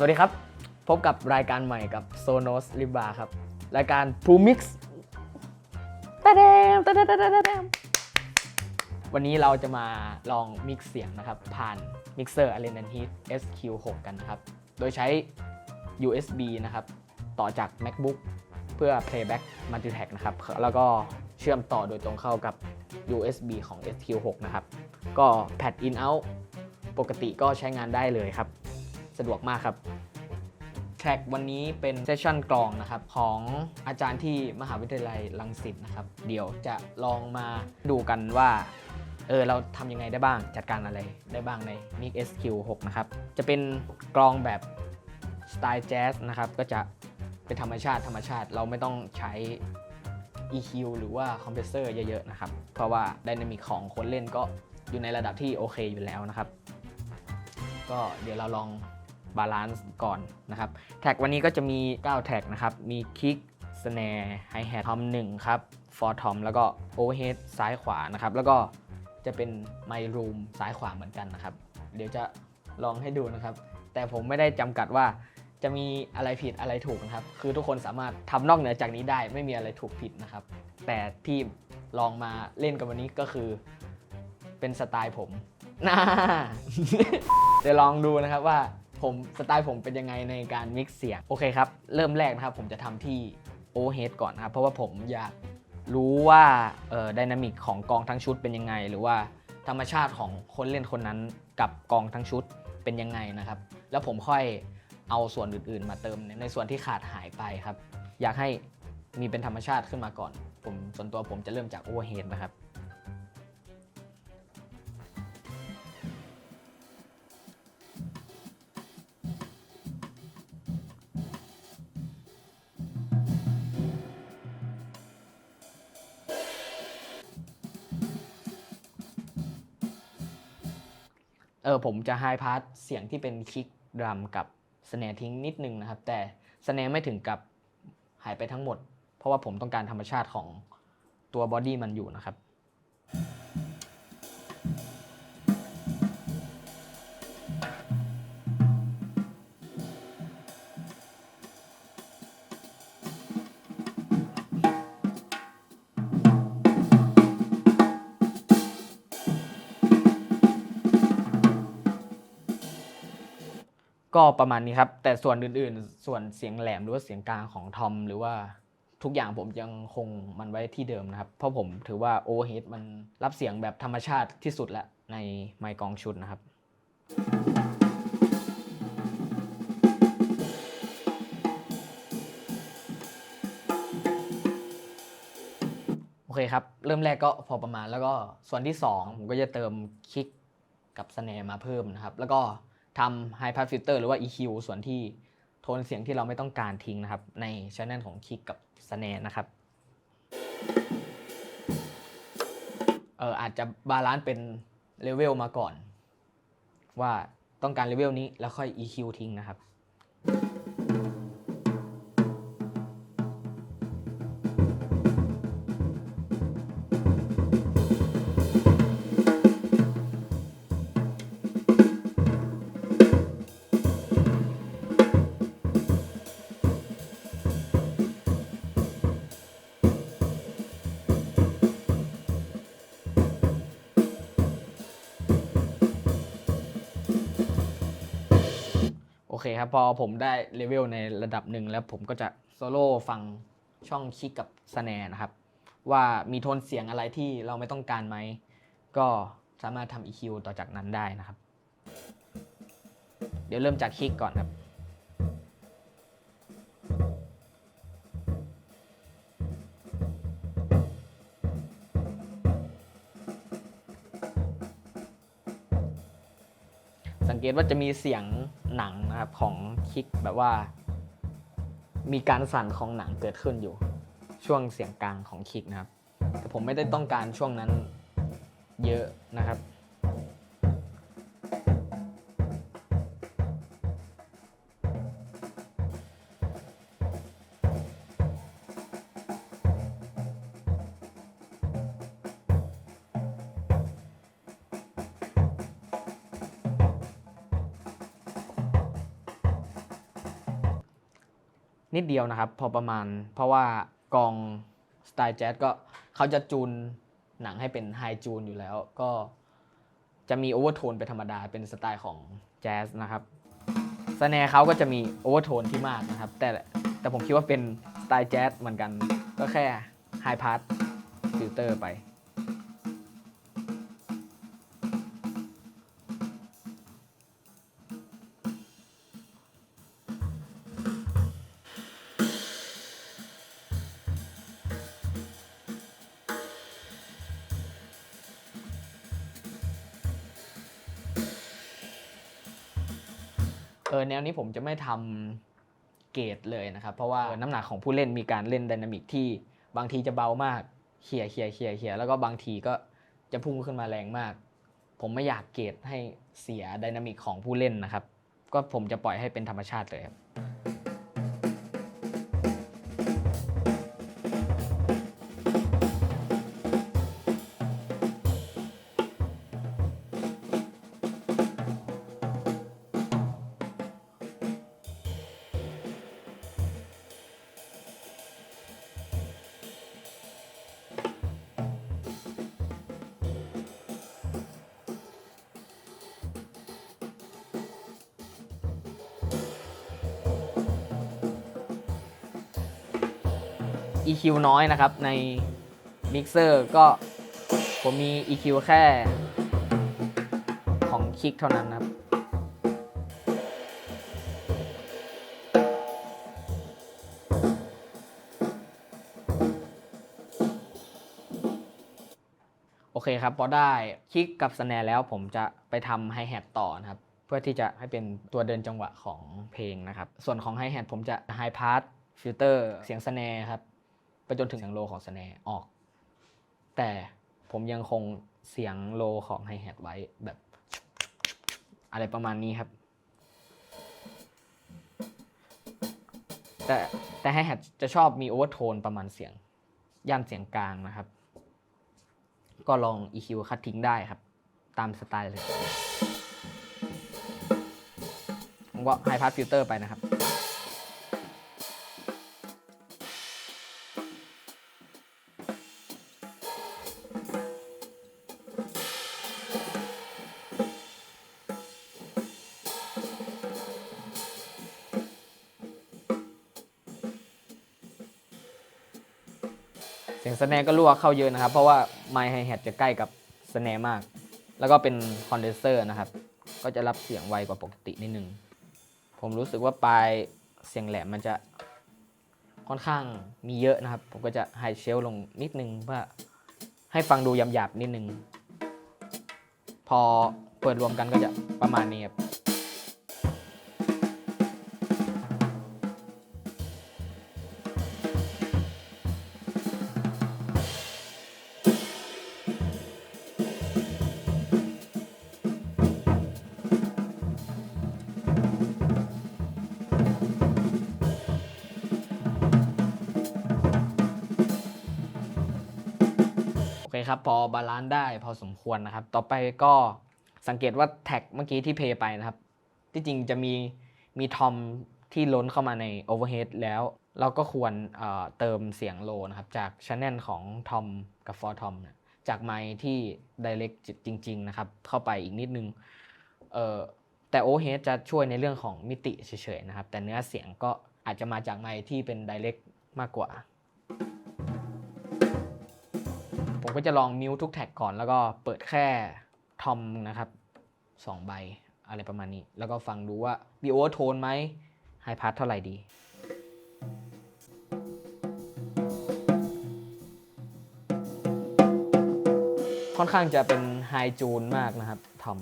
สวัสดีครับ พบกับรายการใหม่กับ Sonos l i b r a ครับ รายการ p r o Mix ตะเดมตะเดมตะเดมตะเดมวันนี้เราจะมาลองมิกเสียงนะครับ ผ่านมิกเซอร์ Allen Heath SQ6 กันนะครับ โดยใช้ USB นะครับ ต่อจาก MacBook เพื่อ Playback Multitrack นะครับ แล้วก็เชื่อมต่อโดยตรงเข้ากับ USB ของ SQ6 นะครับ ก็ Pad In Out ปกติก็ใช้งานได้เลยครับ สะดวกมากครับแทร็กวันนี้เป็นเซสชั่นกลองนะครับของอาจารย์ที่มหาวิทยาลัยรังสิตนะครับ เดี๋ยวจะลองมาดูกันว่าเออเราทำยังไงได้บ้างจัดการอะไรได้บ้างใน Mic SQ6 นะครับ จะเป็นกลองแบบสไตล์แจ๊สนะครับก็จะเป็นธรรมชาติธรรมชาติเราไม่ต้องใช้ EQ หรือว่าคอมเพรสเซอร์เยอะๆนะครับ เพราะว่าไดนามิกของคนเล่นก็อยู่ในระดับที่โอเคอยู่แล้วนะครับ ก็เดี๋ยวเราลอง บาลานซ์ก่อนนะครับแท็กวันนี้ก็จะมี 9 แท็กนะครับ มีคิกสแนร์ไฮแฮททอม1ครับฟอร์ทอมแล้วก็โอเวอร์เฮดซ้ายขวานะครับ แล้วก็จะเป็นไมรูมซ้ายขวาเหมือนกันนะครับ เดี๋ยวจะลองให้ดูนะครับ แต่ผมไม่ได้จำกัดว่าจะมีอะไรผิดอะไรถูกนะครับ คือทุกคนสามารถทำนอกเหนือจากนี้ได้ไม่มีอะไรถูกผิดนะครับ แต่ที่ลองมาเล่นกันวันนี้ก็คือเป็นสไตล์ผมน่าเดี๋ยวลองดูนะครับว่า ผมสไตล์ผมเป็นยังไงในการมิกซ์เสียงโอเคครับ เริ่มแรกนะครับ ผมจะทำที่โอเฮดก่อนนะครับ เพราะว่าผมอยากรู้ว่าเอ่อดินามิกของกองทั้งชุดเป็นยังไง หรือว่าธรรมชาติของคนเล่นคนนั้นกับกองทั้งชุดเป็นยังไงนะครับ แล้วผมค่อยเอาส่วนอื่นๆ มาเติมในส่วนที่ขาดหายไปครับ อยากให้มีเป็นธรรมชาติขึ้นมาก่อน ผมส่วนตัวผมจะเริ่มจากโอเวอร์เฮดนะครับ ออผมจะไฮพาร์ทเสียงที่เป็นคิกดรัมกับสแนร์ทิ้งนิดนึงนะครับ แต่สแนร์ไม่ถึงกับหายไปทั้งหมด เพราะว่าผมต้องการธรรมชาติของตัวบอดี้มันอยู่นะครับ ก็ประมาณนี้ครับ แต่ส่วนอื่นๆ ส่วนเสียงแหลมหรือว่าเสียงกลางของทอมหรือว่าทุกอย่างผมยังคงมันไว้ที่เดิมนะครับ เพราะผมถือว่าโอเวอร์เฮดมันรับเสียงแบบธรรมชาติที่สุดล้วในไมค์กองชุดนะครับ โอเคครับ เริ่มแรกก็พอประมาณแล้วก็ส่วนที่ 2 ผมก็จะเติมคิกกับสแนร์มาเพิ่มนะครับ แล้วก็ ทำ High Pass Filter หรือว่า EQ ส่วนที่โทนเสียงที่เราไม่ต้องการทิ้งนะครับ ในช anel ของคิกกับสแนนะครับเอออาจจะบาลานซ์เป็นเลเวลมาก่อน ว่าต้องการเลเวลนี้แล้วค่อย EQ ทิ้งนะครับ เคครับพอผมได้เลเวลในระดับหนึ่งแล้วผมก็จะโซโล่ฟังช่องคิกกับสแนร์นะครับ ว่ามีโทนเสียงอะไรที่เราไม่ต้องการไหม ก็สามารถทำ EQ ต่อจากนั้นได้นะครับ เดี๋ยวเริ่มจากคิกก่อนครับสังเกตว่าจะมีเสียง หนังนะครับของคิกแบบว่า มีการสั่นของหนังเกิดขึ้นอยู่ ช่วงเสียงกลางของคิกนะครับ แต่ผมไม่ได้ต้องการช่วงนั้นเยอะนะครับ นิดเดียวนะครับ พอประมาณ เพราะว่ากองสไตล์แจ๊สก็เขาจะจูนหนังให้เป็นไฮจูนอยู่แล้ว ก็จะมีโอเวอร์โทนเป็นธรรมดาเป็นสไตล์ของแจ๊สนะครับสแนร์เขาก็จะมีโอเวอร์โทนที่มากนะครับ แต่แต่ผมคิดว่าเป็นสไตล์แจ๊สเหมือนกัน ก็แค่ไฮพาร์ t ฟิลเตอร์ไป เออแนวนี้ผมจะไม่ทำเกรดเลยนะครับ เพราะว่าน้ำหนักของผู้เล่นมีการเล่นไดนามิกที่บางทีจะเบามากเขี่ยเขี่ยเขี่ยเขี่ยแล้วก็บางทีก็จะพุ่งขึ้นมาแรงมาก ผมไม่อยากเกรดให้เสียไดนามิกของผู้เล่นนะครับ ก็ผมจะปล่อยให้เป็นธรรมชาติเลยครับ EQ น้อยนะครับ ในมิกเซอร์ก็ผมมี EQ แค่ของคลิกเท่านั้นนะครับ โอเคครับ พอได้คลิกกับสแนร์แล้วผมจะไปทำไฮแฮทต่อนะครับ เพื่อที่จะให้เป็นตัวเดินจังหวะของเพลงนะครับ ส่วนของไฮแฮทผมจะไฮพาร์ t ฟิลเตอร์เสียงสแนร์ครับ ไปจนถึงเสียงโลของสแนร์ออก แต่ผมยังคงเสียงโลของไฮแฮทไว้แบบ อะไรประมาณนี้ครับ แต่แต่ไฮแฮทจะชอบมีโอเวอร์โทนประมาณเสียงย่านเสียงกลางนะครับ ก็ลอง EQ คัดทิ้งได้ครับ ตามสไตล์เลยผมก็ไฮพาสฟิลเตอร์ไปนะครับ สียงสแนร์ก็รั่วเข้าเยอะนะครับ เพราะว่าไมค์ไฮแฮทจะใกล้กับสแนร์มาก แล้วก็เป็นคอนเดนเซอร์นะครับ ก็จะรับเสียงไวกว่าปกตินิดนึง ผมรู้สึกว่าปลายเสียงแหลมมันจะค่อนข้างมีเยอะนะครับ ผมก็จะไฮเชลลงนิดนึงเพื่อให้ฟังดูยำหยาบนิดนึง พอเปิดรวมกันก็จะประมาณนี้ครับ คครับ พอบาลานซ์ได้พอสมควรนะครับ ต่อไปก็สังเกตว่าแท็กเมื่อกี้ที่เพย์ไปนะครับ ที่จริงจะมีมีทอมที่ล้นเข้ามาในโอเวอร์เฮดแล้ว เราก็ควรเเติมเสียงโลนะครับ จากช anel ของทอมกับฟอร์ทอมจากไมที่ direct จริง ๆ นะครับ เข้าไปอีกนิดนึงเออแต่โอเวอร์เฮดจะช่วยในเรื่องของมิติเฉยๆนะครับ แต่เนื้อเสียงก็อาจจะมาจากไมที่เป็น direct มากกว่า ผมก็จะลองมิวทุกแท็กก่อน แล้วก็เปิดแค่ทอมนะครับสองใบอะไรประมาณนี้ แล้วก็ฟังดูว่ามีโอเวอร์โทนไหมไฮพาร์ทเท่าไหร่ดี ค่อนข้างจะเป็นไฮจูนมากนะครับทอม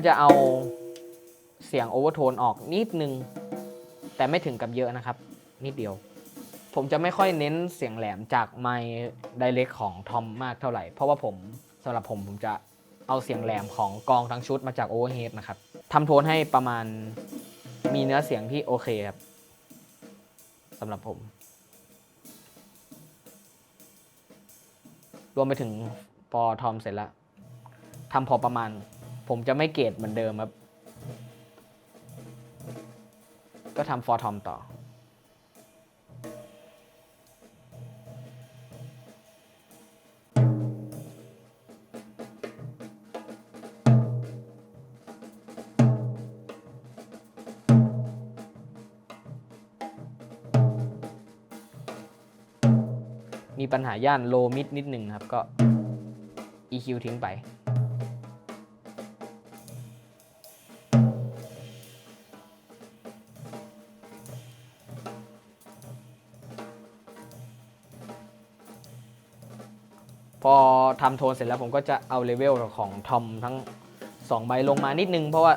ก็จะเอาเสียงโอเวอร์โทนออกนิดนึง แต่ไม่ถึงกับเยอะนะครับ นิดเดียว ผมจะไม่ค่อยเน้นเสียงแหลมจากไมค์ไดเรกของทอมมากเท่าไหร่ เพราะว่าผมสำหรับผมผมจะเอาเสียงแหลมของกองทั้งชุดมาจากโอเวอร์เฮดนะครับทำโทนให้ประมาณมีเนื้อเสียงที่โอเคครับสำหรับผม รวมไปถึงพอทอมเสร็จแล้วทำพอประมาณ ผมจะไม่เกรดเหมือนเดิมครับ ก็ทำฟอร์ทอมต่อ มีปัญหาย่านโลมิดนิดหนึ่งครับก็ EQ ทิ้งไป พอทำโทนเสร็จแล้วผมก็จะเอาเลเวลของทอมทั้ง2ใบลงมานิดนึง เพราะว่า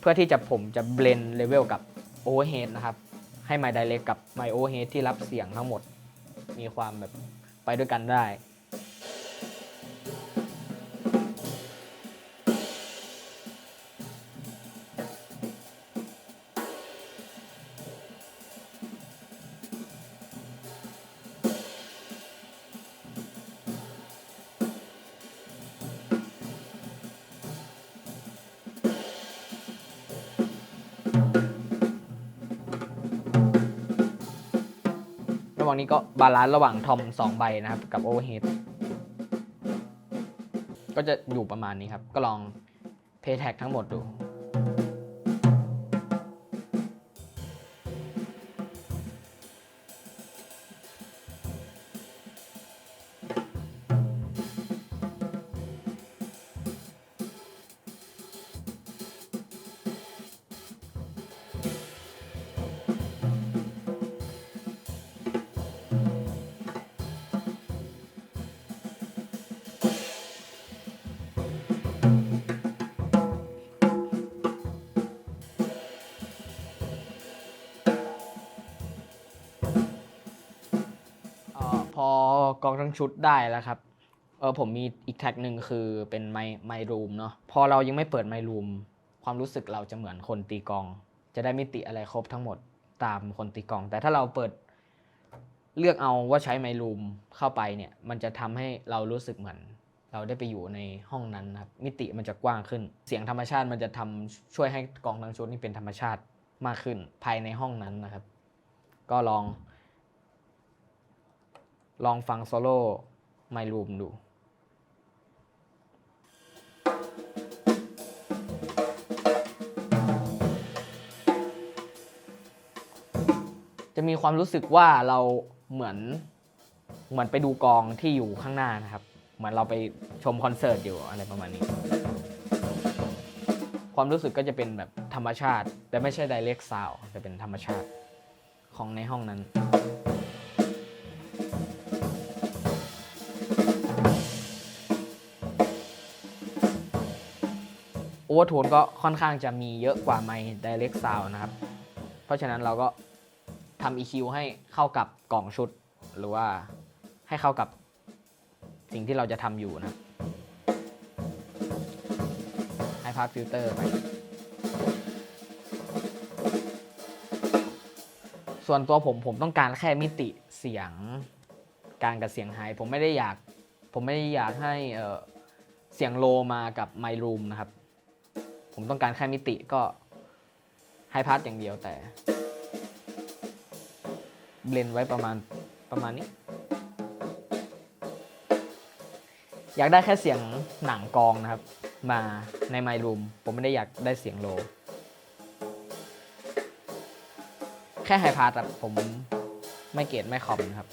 เพื่อที่จะผมจะเบลนเลเวลกับโอเฮดนะครับ ให้ไม d i เ e c t กับไมโอเฮดที่รับเสียงทั้งหมด มีความแบบไปด้วยกันได้ นี้ก็บาลานซ์ระหว่างทอม2ใบนะครับ กับโอเวอร์เฮดก็จะอยู่ประมาณนี้ครับ ก็ลองเพย์แท็กทั้งหมดดู ชุดได้แล้วครับเออผมมีอีกแท็กหนึ่งคือเป็นไมไมรูมเนาะพอเรายังไม่เปิดไมรูมความรู้สึกเราจะเหมือนคนตีกอง จะได้มิติอะไรครบทั้งหมดตามคนตีกอง แต่ถ้าเราเปิดเลือกเอาว่าใช้ไมรูมเข้าไปเนี่ย มันจะทำให้เรารู้สึกเหมือน เราได้ไปอยู่ในห้องนั้นครับมิติมันจะกว้างขึ้น เสียงธรรมชาติมันจะทำช่วยให้กองทั้งชุดนี่เป็นธรรมชาติมากขึ้นภายในห้องนั้นนะครับ ก็ลอง ลองฟังโซโล่ไมรูมดูจะมีความรู้สึกว่าเราเหมือนเหมือนไปดูกองที่อยู่ข้างหน้านะครับ เหมือนเราไปชมคอนเสิร์ตอยู่อะไรประมาณนี้ ความรู้สึกก็จะเป็นแบบธรรมชาติ แต่ไม่ใช่ direct sound จะเป็นธรรมชาติของในห้องนั้น เวอร์โทนก็ค่อนข้างจะมีเยอะกว่าไมค์ Direct Sound นะครับ เพราะฉะนั้นเราก็ทำ EQ ให้เข้ากับกล่องชุด หรือว่าให้เข้ากับสิ่งที่เราจะทำอยู่นะให้พาร์ฟิลเตอร์ไป ส่วนตัวผมผมต้องการแค่มิติเสียงกางกับเสียงไฮผมไม่ได้อยาก ผมไม่ได้อยากให้เเสียงโลมากับไมรูมนะครับ ผมต้องการแค่มิติก็ไฮพาร์ทอย่างเดียวแต่ เบลนไว้ประมาณประมาณนี้ อยากได้แค่เสียงหนังกองนะครับ มาในไมรูมผมไม่ได้อยากได้เสียงโล แค่ไฮพาร์ทผมไม่เกตไม่คอมนะครับ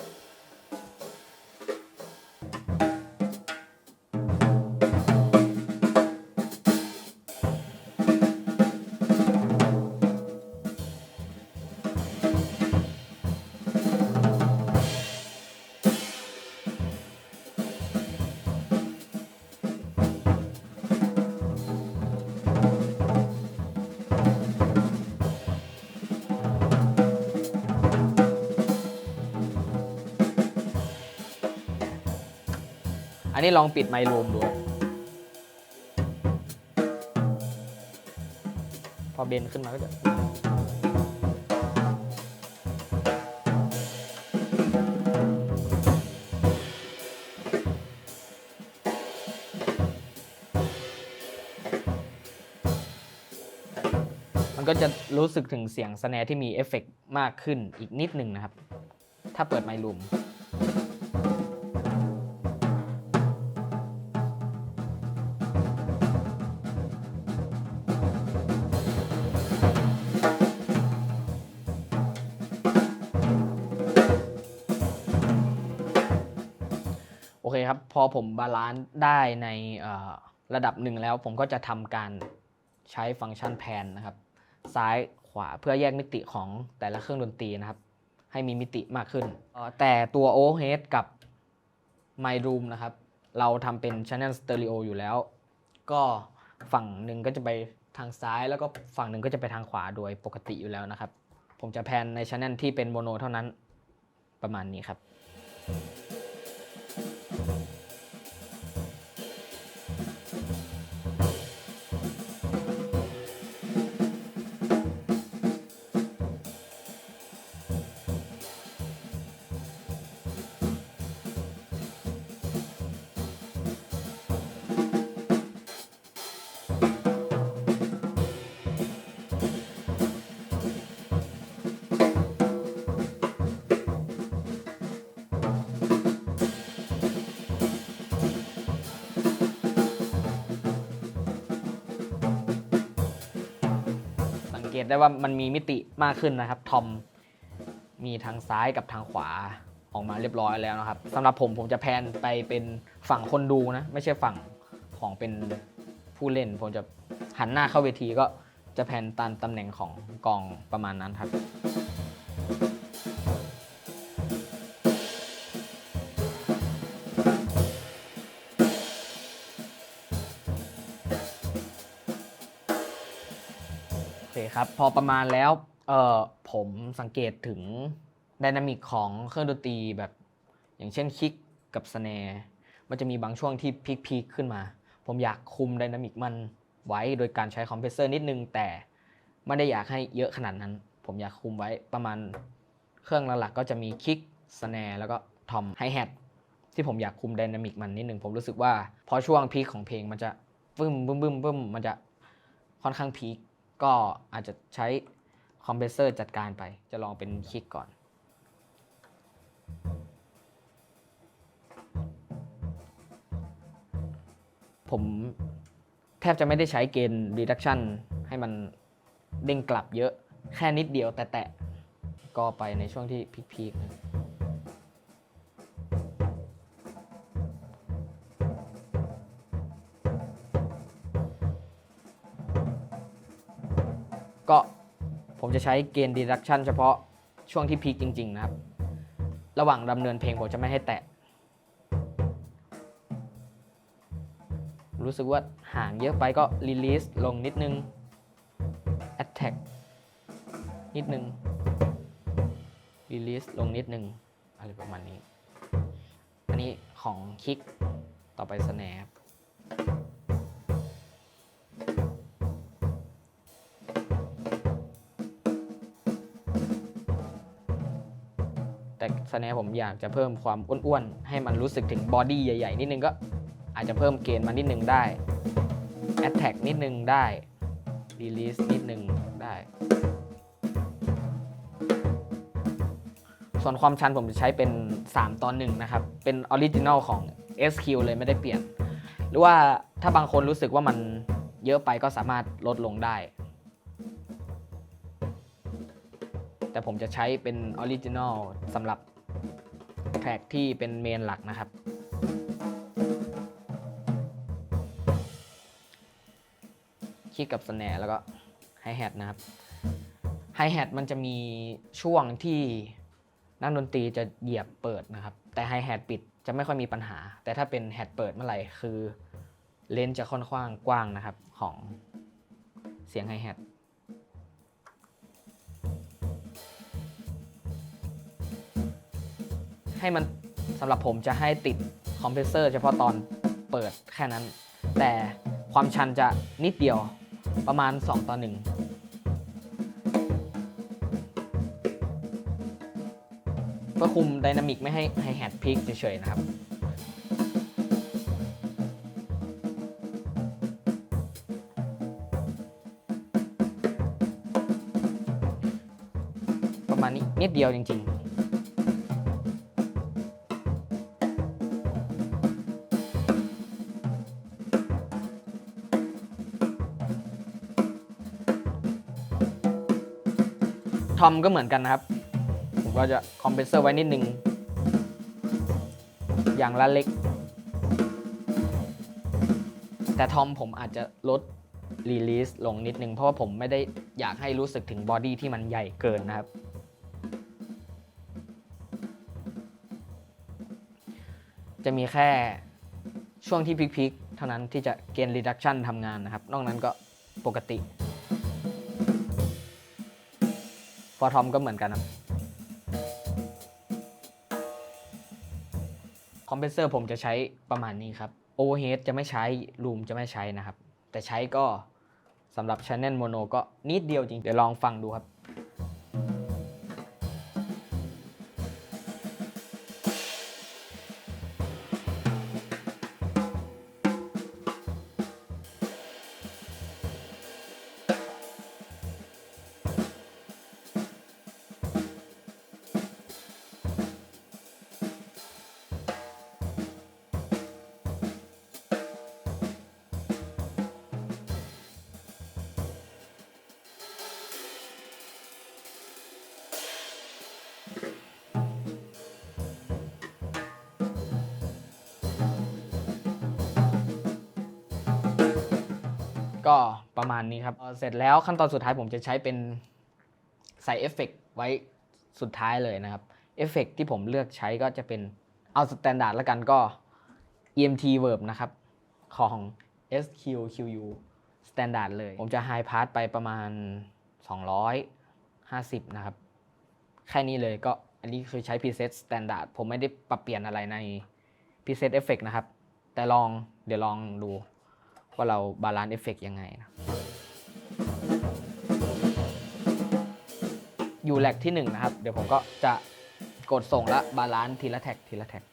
นนี้ลองปิดไมค์รวมดูพอเบนขึ้นมาก็จะมันก็จะรู้สึกถึงเสียงสแนร์ที่มีเอฟเฟกมากขึ้นอีกนิดหนึ่งนะครับ ถ้าเปิดไมค์รูม เคครับ พอผมบาลานซ์ได้ในระดับหนึ่งแล้ว ผมก็จะทำการใช้ฟังก์ชันแพนนะครับ ซ้ายขวาเพื่อแยกมิติของแต่ละเครื่องดนตรีนะครับ ให้มีมิติมากขึ้น แต่ตัว Overhead กับ My Room นะครับ เราทำเป็น Channel Stereo อยู่แล้ว ก็ฝั่งหนึ่งก็จะไปทางซ้ายแล้วก็ฝั่งหนึ่งก็จะไปทางขวาโดยปกติอยู่แล้วนะครับ ผมจะแพนใน Channel ที่เป็นโมโนเท่านั้นประมาณนี้ครับ ตได้ว่ามันมีมิติมากขึ้นนะครับ ทอมมีทางซ้ายกับทางขวาออกมาเรียบร้อยแล้วนะครับสำหรับผมผมจะแพนไปเป็นฝั่งคนดูนะ ไม่ใช่ฝั่งของเป็นผู้เล่น ผมจะหันหน้าเข้าเวทีก็จะแพนตามตำแหน่งของกองประมาณนั้นครับ ครับ พอประมาณแล้วเออผมสังเกตถึงไดนามิกของเครื่องดนตรีแบบ อย่างเช่นคิกกับสแนร์มันจะมีบางช่วงที่พีคๆขึ้นมา ผมอยากคุมไดนามิกมันไว้โดยการใช้คอมเพรสเซอร์นิดนึง แต่ไม่ได้อยากให้เยอะขนาดนั้น ผมอยากคุมไว้ประมาณเครื่องหลักๆก็จะมีคิกสแนร์แล้วก็ทอมไฮแฮทที่ผมอยากคุมไดนามิกมันนิดนึง ผมรู้สึกว่าพอช่วงพีคของเพลงมันจะปึ้มบึ้มบึ้มบึ้มมันจะค่อนข้างพีค ก็อาจจะใช้คอมเพรสเซอร์จัดการไป จะลองเป็นคลิกก่อน ผมแทบจะไม่ได้ใช้เกณฑ์ reduction ให้มันเด้งกลับเยอะ แค่นิดเดียวแต่แตะก็ไปในช่วงที่พีคๆนะ จะใช้เกณฑ์ reduction เฉพาะช่วงที่พีคจริง ๆ นะครับ ระหว่างดำเนินเพลงผมจะไม่ให้แตะ รู้สึกว่าห่างเยอะไปก็ release ลงนิดนึง attack นิดนึง release ลงนิดนึง อะไรประมาณนี้ อันนี้ของคิกต่อไป snare ครับ สแนร์ผมอยากจะเพิ่มความอ้วนๆ ให้มันรู้สึกถึงบอดี้ใหญ่ๆ นิดนึงก็อาจจะเพิ่มเกณฑ์มานิดนึงได้ Attack นิดนึงได้ Release นิดนึงได้ ส่วนความชันผมจะใช้เป็น 3 ตอน1นะครับ เป็นออริจิน l ลของ SQ เลยไม่ได้เปลี่ยน หรือว่าถ้าบางคนรู้สึกว่ามันเยอะไปก็สามารถลดลงได้ แต่ผมจะใช้เป็นออริจิน l ลสำหรับ แทร็กที่เป็นเมนหลักนะครับคีย์กับสแนร์แล้วก็ไฮแฮทนะครับไฮแฮทมันจะมีช่วงที่นักดนตรีจะเหยียบเปิดนะครับ แต่ไฮแฮทปิดจะไม่ค่อยมีปัญหา แต่ถ้าเป็นแฮทเปิดเมื่อไหร่คือเลนจะค่อนข้างกว้างนะครับของเสียงไฮแฮท ให้มันสำหรับผมจะให้ติดคอมเพรสเซอร์เฉพาะตอนเปิดแค่นั้น แต่ความชันจะนิดเดียวประมาณ 2 ต่อ1เพื่อคุมไดนามิกไม่ให้ไฮแฮทพีคเฉยๆนะครับ ประมาณนี้นิดเดียวจริงๆ อมก็เหมือนกันนะครับ ผมก็จะคอมเพรสเซอร์ไว้นิดนึง อย่างละเล็ก แต่ทอมผมอาจจะลดรีลีสลงนิดนึง เพราะว่าผมไม่ได้อยากให้รู้สึกถึงบอดี้ที่มันใหญ่เกินนะครับ จะมีแค่ช่วงที่พีคๆเท่านั้นที่จะเกณฑ์รีดักชันทำงานนะครับ นอกนั้นก็ปกติ อทอมก็เหมือนกันครับคอมเพรสเซอร์ผมจะใช้ประมาณนี้ครับโอเวอร์เฮดจะไม่ใช้รูมจะไม่ใช้นะครับ แต่ใช้ก็สำหรับช h a n n e l Mono ก็นิดเดียวจริง เดี๋ยวลองฟังดูครับ ก็ประมาณนี้ครับเสร็จแล้วขั้นตอนสุดท้ายผมจะใช้เป็นใส่เอฟเฟกต์ไว้สุดท้ายเลยนะครับเอฟเฟกต์ที่ผมเลือกใช้ก็จะเป็นเอาสแตนดาร์ดแล้วกันก็ EMT Verb นะครับ ของ SQQU Standard เลย ผมจะ High Pass ไปประมาณ 250 นะครับ แค่นี้เลยก็อันนี้คือใช้ Preset Standard ผมไม่ได้ปรับเปลี่ยนอะไรใน Preset Effect นะครับ แต่ลองเดี๋ยวลองดู ว่าเราบาลานซ์เอฟเฟกยังไงนะอยู่แลกที่1นะครับ เดี๋ยวผมก็จะกดส่งละบาลานซ์ทีละแท็กทีละแท็ก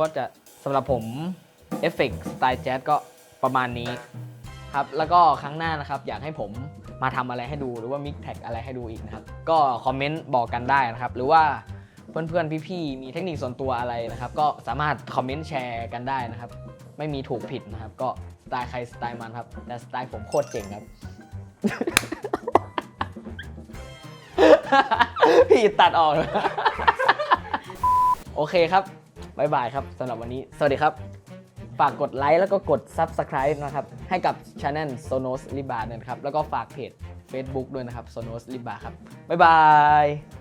ก็จะสำหรับผมเอฟเฟกสไตล์แจ๊สก็ประมาณนี้ครับแล้วก็ครั้งหน้านะครับอยากให้ผมมาทำอะไรให้ดูหรือว่ามิกแท็กอะไรให้ดูอีกนะครับ ก็คอมเมนต์บอกกันได้นะครับ หรือว่าเพื่อนๆ พี่ๆ มีเทคนิคส่วนตัวอะไรนะครับ ก็สามารถคอมเมนต์แชร์กันได้นะครับ ไม่มีถูกผิดนะครับ ก็สไตล์ใครสไตล์มันครับ แต่สไตล์ผมโคตรเจ๋งครับ พี่ตัดออก โอเคครับ บายบายครับสำหรับวันนี้ สวัสดีครับ ฝากกดไลค์แล้วก็กด Subscribe นะครับ ให้กับ Channel Sonos l i b a นะครับ แล้วก็ฝากเพจ Facebook ด้วยนะครับ Sonos l i b a ครับ บ๊ายบาย